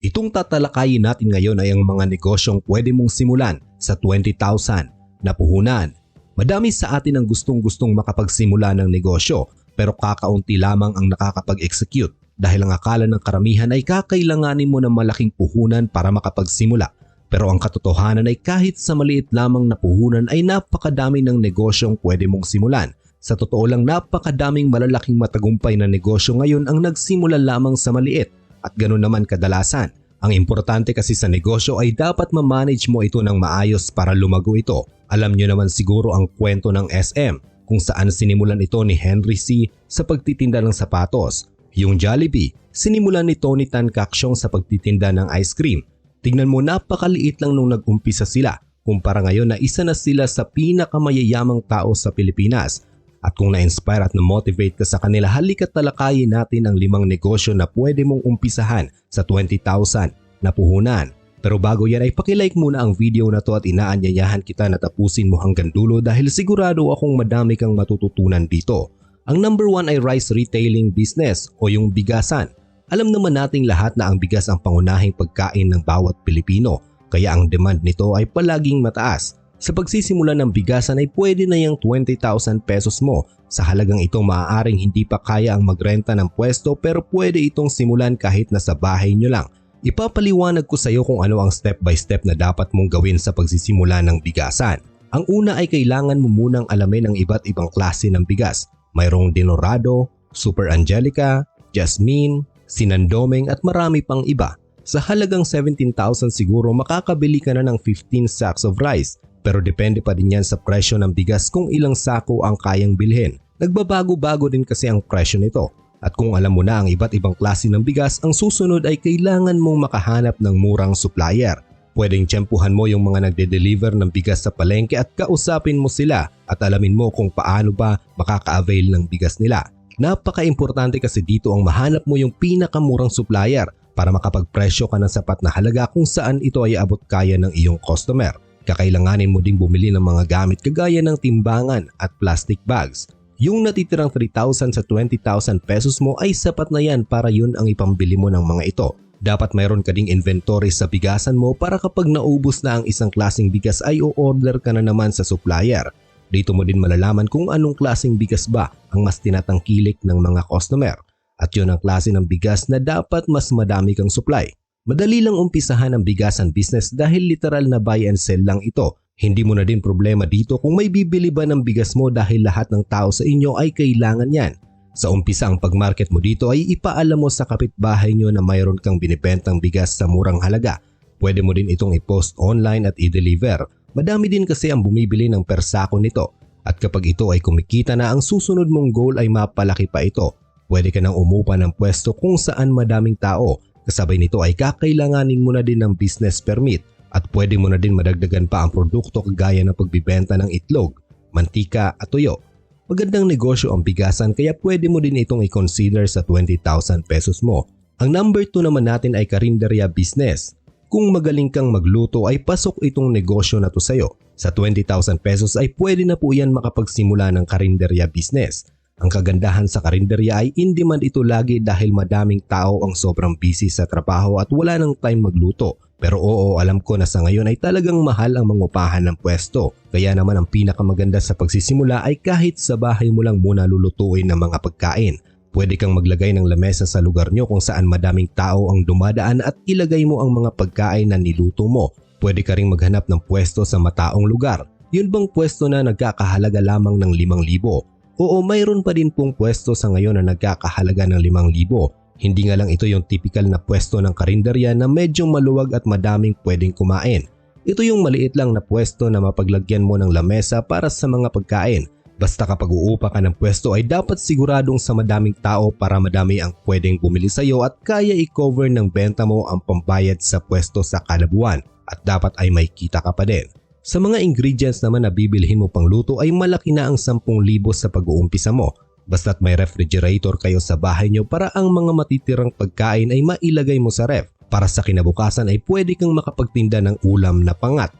Itong tatalakayin natin ngayon ay ang mga negosyong pwede mong simulan sa 20,000 na puhunan. Madami sa atin ang gustong-gustong makapagsimula ng negosyo pero kakaunti lamang ang nakakapag-execute dahil ang akala ng karamihan ay kakailanganin mo ng malaking puhunan para makapagsimula. Pero ang katotohanan ay kahit sa maliit lamang na puhunan ay napakadami ng negosyong pwede mong simulan. Sa totoo lang napakadaming malalaking matagumpay na negosyo ngayon ang nagsimula lamang sa maliit at ganoon naman kadalasan. Ang importante kasi sa negosyo ay dapat ma-manage mo ito ng maayos para lumago ito. Alam nyo naman siguro ang kwento ng SM kung saan sinimulan ito ni Henry C. sa pagtitinda ng sapatos. Yung Jollibee, sinimulan ni Tony Tan Kaksyong sa pagtitinda ng ice cream. Tingnan mo napakaliit lang nung nag-umpisa sila kumpara ngayon na isa na sila sa pinakamayayamang tao sa Pilipinas at kung na-inspire at na-motivate ka sa kanila, halika talakayin natin ang limang negosyo na pwede mong umpisahan sa 20,000 na puhunan. Pero bago yan ay pakilike muna ang video na to at inaanyayahan kita na tapusin mo hanggang dulo dahil sigurado akong madami kang matututunan dito. Ang number one ay rice retailing business o yung bigasan. Alam naman nating lahat na ang bigas ang pangunahing pagkain ng bawat Pilipino kaya ang demand nito ay palaging mataas. Sa pagsisimula ng bigasan ay pwede na yung 20,000 pesos mo. Sa halagang ito maaaring hindi pa kaya ang magrenta ng pwesto pero pwede itong simulan kahit nasa bahay nyo lang. Ipapaliwanag ko sa iyo kung ano ang step by step na dapat mong gawin sa pagsisimula ng bigasan. Ang una ay kailangan mo munang alamin ang iba't ibang klase ng bigas. Mayroong Dinorado, Super Angelica, Jasmine, Sinandoming at marami pang iba. Sa halagang 17,000 siguro makakabili ka na ng 15 sacks of rice pero depende pa din yan sa presyo ng bigas kung ilang sako ang kayang bilhin. Nagbabago-bago din kasi ang presyo nito. At kung alam mo na ang iba't ibang klase ng bigas, ang susunod ay kailangan mong makahanap ng murang supplier. Pwedeng tiyempuhan mo yung mga nagde-deliver ng bigas sa palengke at kausapin mo sila at alamin mo kung paano ba makaka-avail ng bigas nila. Napaka-importante kasi dito ang mahanap mo yung pinakamurang supplier para makapagpresyo ka ng sapat na halaga kung saan ito ay abot kaya ng iyong customer kakailanganin mo ding bumili ng mga gamit kagaya ng timbangan at plastic bags. Yung natitirang 3,000 sa 20,000 pesos mo ay sapat na yan para yun ang ipambili mo ng mga ito. Dapat mayroon ka ding inventory sa bigasan mo para kapag naubos na ang isang klaseng bigas ay o-order ka na naman sa supplier. Dito mo din malalaman kung anong klaseng bigas ba ang mas tinatangkilik ng mga customer. At yun ang klase ng bigas na dapat mas madami kang supply. Madali lang umpisahan ang bigasan business dahil literal na buy and sell lang ito. Hindi mo na din problema dito kung may bibili ba ng bigas mo dahil lahat ng tao sa inyo ay kailangan yan. Sa umpisa ang pagmarket mo dito ay ipaalam mo sa kapitbahay nyo na mayroon kang binibentang bigas sa murang halaga. Pwede mo din itong i-post online at i-deliver. Madami din kasi ang bumibili ng persako nito. At kapag ito ay kumikita na ang susunod mong goal ay mapalaki pa ito. Pwede ka nang umupa ng pwesto kung saan madaming tao Kasabay nito ay kakailanganin mo na din ng business permit at pwede mo na din madagdagan pa ang produkto kagaya ng pagbibenta ng itlog, mantika at tuyo. Magandang negosyo ang bigasan kaya pwede mo din itong i-consider sa 20,000 pesos mo. Ang number 2 naman natin ay karinderya business. Kung magaling kang magluto ay pasok itong negosyo na to sa'yo. Sa 20,000 pesos ay pwede na po yan makapagsimula ng karinderya business. Ang kagandahan sa karinderya ay in demand ito lagi dahil madaming tao ang sobrang busy sa trabaho at wala nang time magluto. Pero oo, alam ko na sa ngayon ay talagang mahal ang mangupahan ng pwesto. Kaya naman ang pinakamaganda sa pagsisimula ay kahit sa bahay mo lang muna lulutuin ng mga pagkain. Pwede kang maglagay ng lamesa sa lugar nyo kung saan madaming tao ang dumadaan at ilagay mo ang mga pagkain na niluto mo. Pwede ka ring maghanap ng pwesto sa mataong lugar. Yun bang pwesto na nagkakahalaga lamang ng 5,000 Oo, mayroon pa din pong pwesto sa ngayon na nagkakahalaga ng 5,000. Hindi nga lang ito yung typical na pwesto ng karinderya na medyo maluwag at madaming pwedeng kumain. Ito yung maliit lang na pwesto na mapaglagyan mo ng lamesa para sa mga pagkain. Basta kapag uupa ka ng pwesto ay dapat siguradong sa madaming tao para madami ang pwedeng bumili sa iyo at kaya i-cover ng benta mo ang pambayad sa pwesto sa kada at dapat ay may kita ka pa din. Sa mga ingredients naman na bibilhin mo pang luto ay malaki na ang 10,000 sa pag-uumpisa mo. Basta't may refrigerator kayo sa bahay nyo para ang mga matitirang pagkain ay mailagay mo sa ref. Para sa kinabukasan ay pwede kang makapagtinda ng ulam na pangat.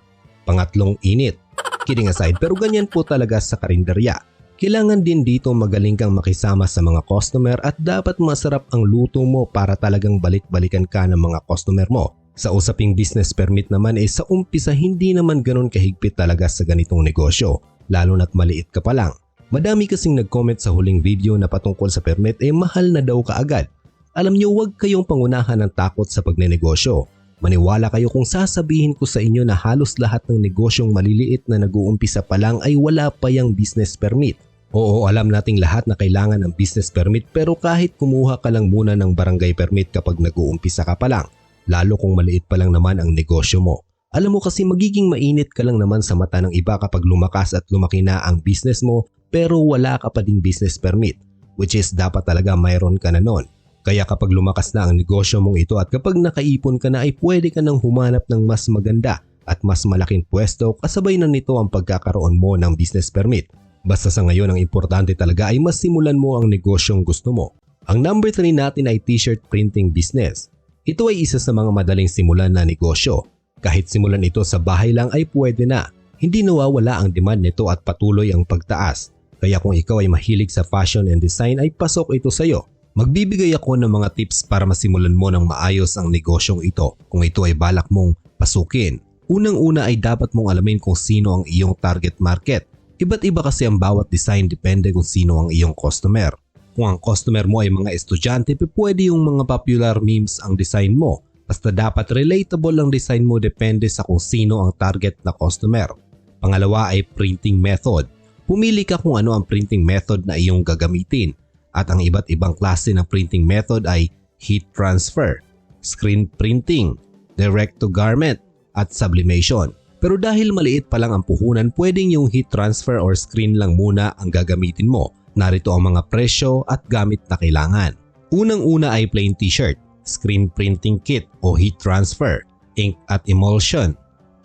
Pangatlong init. Kidding aside pero ganyan po talaga sa karinderya. Kailangan din dito magaling kang makisama sa mga customer at dapat masarap ang luto mo para talagang balik-balikan ka ng mga customer mo. Sa usaping business permit naman eh sa umpisa hindi naman ganun kahigpit talaga sa ganitong negosyo, lalo na't maliit ka pa lang. Madami kasing nag-comment sa huling video na patungkol sa permit eh mahal na daw kaagad. Alam niyo huwag kayong pangunahan ng takot sa pagnenegosyo. Maniwala kayo kung sasabihin ko sa inyo na halos lahat ng negosyong maliliit na nag-uumpisa pa lang ay wala pa yung business permit. Oo, alam nating lahat na kailangan ng business permit pero kahit kumuha ka lang muna ng barangay permit kapag nag-uumpisa ka pa lang, lalo kung maliit pa lang naman ang negosyo mo. Alam mo kasi magiging mainit ka lang naman sa mata ng iba kapag lumakas at lumaki na ang business mo pero wala ka pa ding business permit which is dapat talaga mayroon ka na nun. Kaya kapag lumakas na ang negosyo mong ito at kapag nakaipon ka na ay pwede ka nang humanap ng mas maganda at mas malaking pwesto kasabay na nito ang pagkakaroon mo ng business permit Basta sa ngayon ang importante talaga ay masimulan mo ang negosyong gusto mo. Ang number 3 natin ay t-shirt printing business. Ito ay isa sa mga madaling simulan na negosyo. Kahit simulan ito sa bahay lang ay pwede na. Hindi nawawala ang demand nito at patuloy ang pagtaas. Kaya kung ikaw ay mahilig sa fashion and design ay pasok ito sa iyo. Magbibigay ako ng mga tips para masimulan mo ng maayos ang negosyong ito kung ito ay balak mong pasukin. Unang-una ay dapat mong alamin kung sino ang iyong target market Iba't iba kasi ang bawat design depende kung sino ang iyong customer. Kung ang customer mo ay mga estudyante, pwede yung mga popular memes ang design mo. Basta dapat relatable ang design mo depende sa kung sino ang target na customer. Pangalawa ay printing method. Pumili ka kung ano ang printing method na iyong gagamitin. At ang iba't ibang klase ng printing method ay heat transfer, screen printing, direct to garment, at sublimation. Pero dahil maliit pa lang ang puhunan, pwedeng yung heat transfer or screen lang muna ang gagamitin mo. Narito ang mga presyo at gamit na kailangan. Unang-una ay plain t-shirt, screen printing kit o heat transfer, ink at emulsion,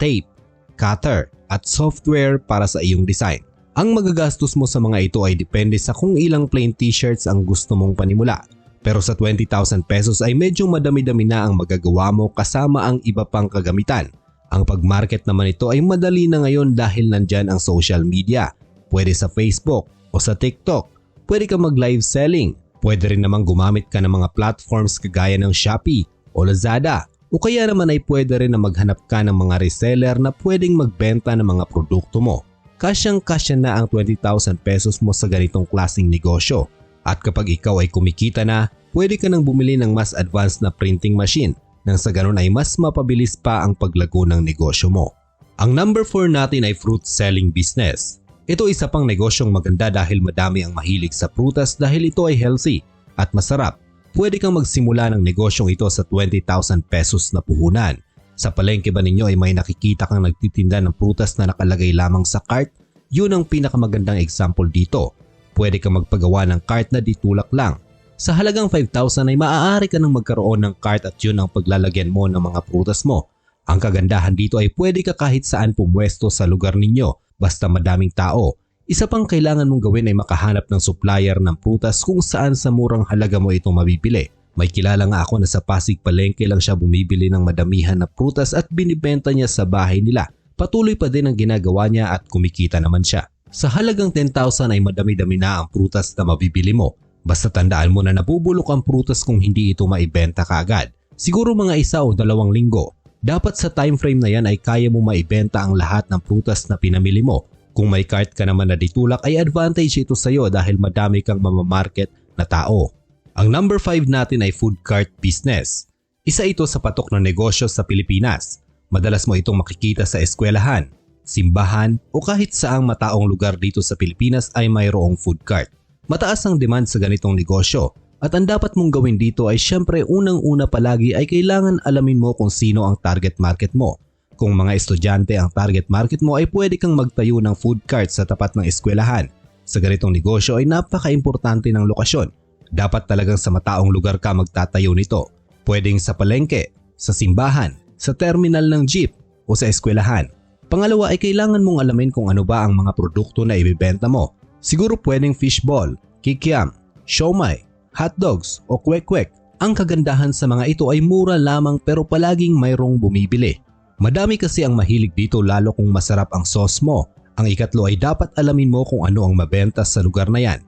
tape, cutter at software para sa iyong design. Ang magagastos mo sa mga ito ay depende sa kung ilang plain t-shirts ang gusto mong panimula. Pero sa 20,000 pesos ay medyo madami-dami na ang magagawa mo kasama ang iba pang kagamitan ang pag-market naman ito ay madali na ngayon dahil nandyan ang social media. Pwede sa Facebook o sa TikTok. Pwede ka mag-live selling. Pwede rin naman gumamit ka ng mga platforms kagaya ng Shopee o Lazada. O kaya naman ay pwede rin na maghanap ka ng mga reseller na pwedeng magbenta ng mga produkto mo. Kasyang-kasya na ang 20,000 pesos mo sa ganitong klasing negosyo. At kapag ikaw ay kumikita na, pwede ka nang bumili ng mas advanced na printing machine nang sa ganun ay mas mapabilis pa ang paglago ng negosyo mo. Ang number 4 natin ay fruit selling business. Ito isa pang negosyong maganda dahil madami ang mahilig sa prutas dahil ito ay healthy at masarap. Pwede kang magsimula ng negosyong ito sa 20,000 pesos na puhunan. Sa palengke ba ninyo ay may nakikita kang nagtitinda ng prutas na nakalagay lamang sa cart? Yun ang pinakamagandang example dito. Pwede kang magpagawa ng cart na ditulak lang sa halagang 5,000 ay maaari ka nang magkaroon ng cart at yun ang paglalagyan mo ng mga prutas mo. Ang kagandahan dito ay pwede ka kahit saan pumwesto sa lugar ninyo basta madaming tao. Isa pang kailangan mong gawin ay makahanap ng supplier ng prutas kung saan sa murang halaga mo ito mabibili. May kilala nga ako na sa Pasig Palengke lang siya bumibili ng madamihan na prutas at binibenta niya sa bahay nila. Patuloy pa din ang ginagawa niya at kumikita naman siya. Sa halagang 10,000 ay madami-dami na ang prutas na mabibili mo Basta tandaan mo na nabubulok ang prutas kung hindi ito maibenta kaagad. Siguro mga isa o dalawang linggo. Dapat sa time frame na yan ay kaya mo maibenta ang lahat ng prutas na pinamili mo. Kung may cart ka naman na ditulak ay advantage ito sa iyo dahil madami kang mamamarket na tao. Ang number 5 natin ay food cart business. Isa ito sa patok ng negosyo sa Pilipinas. Madalas mo itong makikita sa eskwelahan, simbahan o kahit saang mataong lugar dito sa Pilipinas ay mayroong food cart. Mataas ang demand sa ganitong negosyo at ang dapat mong gawin dito ay syempre unang-una palagi ay kailangan alamin mo kung sino ang target market mo. Kung mga estudyante ang target market mo ay pwede kang magtayo ng food cart sa tapat ng eskwelahan. Sa ganitong negosyo ay napaka-importante ng lokasyon. Dapat talagang sa mataong lugar ka magtatayo nito. Pwedeng sa palengke, sa simbahan, sa terminal ng jeep o sa eskwelahan. Pangalawa ay kailangan mong alamin kung ano ba ang mga produkto na ibibenta mo Siguro pwedeng fishball, kikiam, siomay, hotdogs o kwek-kwek. Ang kagandahan sa mga ito ay mura lamang pero palaging mayroong bumibili. Madami kasi ang mahilig dito lalo kung masarap ang sauce mo Ang ikatlo ay dapat alamin mo kung ano ang mabenta sa lugar na yan.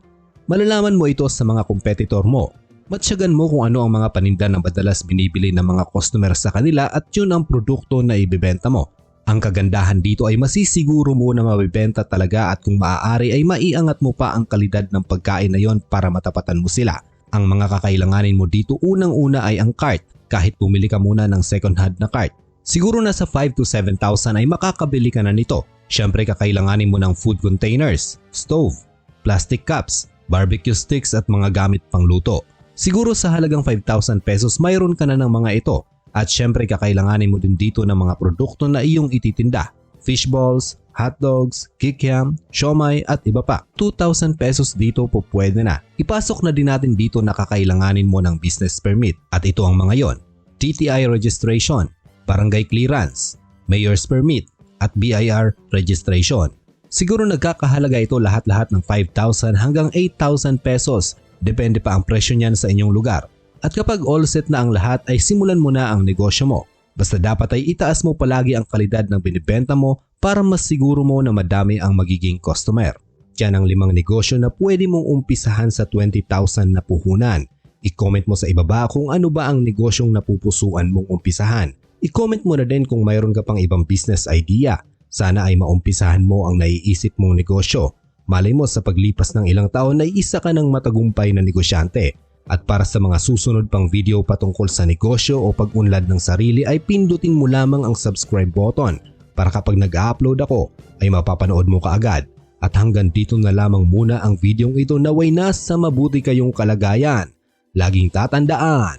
Malalaman mo ito sa mga kompetitor mo. Matsyagan mo kung ano ang mga paninda na madalas binibili ng mga customer sa kanila at yun ang produkto na ibibenta mo. Ang kagandahan dito ay masisiguro mo na mabibenta talaga at kung maaari ay maiangat mo pa ang kalidad ng pagkain na yon para matapatan mo sila. Ang mga kakailanganin mo dito unang-una ay ang cart kahit bumili ka muna ng second hand na cart. Siguro nasa 5 to 7,000 ay makakabili ka na nito. Siyempre kakailanganin mo ng food containers, stove, plastic cups, barbecue sticks at mga gamit pangluto. Siguro sa halagang 5,000 pesos mayroon ka na ng mga ito at syempre kakailanganin mo din dito ng mga produkto na iyong ititinda. Fish balls, hot dogs, kikiam, siomay at iba pa. 2,000 pesos dito po pwede na. Ipasok na din natin dito na kakailanganin mo ng business permit at ito ang mga yon. TTI registration, barangay clearance, mayor's permit at BIR registration. Siguro nagkakahalaga ito lahat-lahat ng 5,000 hanggang 8,000 pesos. Depende pa ang presyo niyan sa inyong lugar. At kapag all set na ang lahat ay simulan mo na ang negosyo mo. Basta dapat ay itaas mo palagi ang kalidad ng binibenta mo para mas siguro mo na madami ang magiging customer. Yan ang limang negosyo na pwede mong umpisahan sa 20,000 na puhunan. I-comment mo sa ibaba kung ano ba ang negosyong napupusuan mong umpisahan. I-comment mo na din kung mayroon ka pang ibang business idea. Sana ay maumpisahan mo ang naiisip mong negosyo. Malay mo sa paglipas ng ilang taon ay isa ka ng matagumpay na negosyante. At para sa mga susunod pang video patungkol sa negosyo o pag-unlad ng sarili ay pindutin mo lamang ang subscribe button para kapag nag-upload ako ay mapapanood mo kaagad. At hanggang dito na lamang muna ang videong ito naway nasa mabuti kayong kalagayan. Laging tatandaan,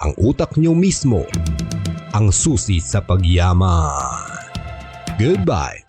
ang utak nyo mismo ang susi sa pagyaman. Goodbye!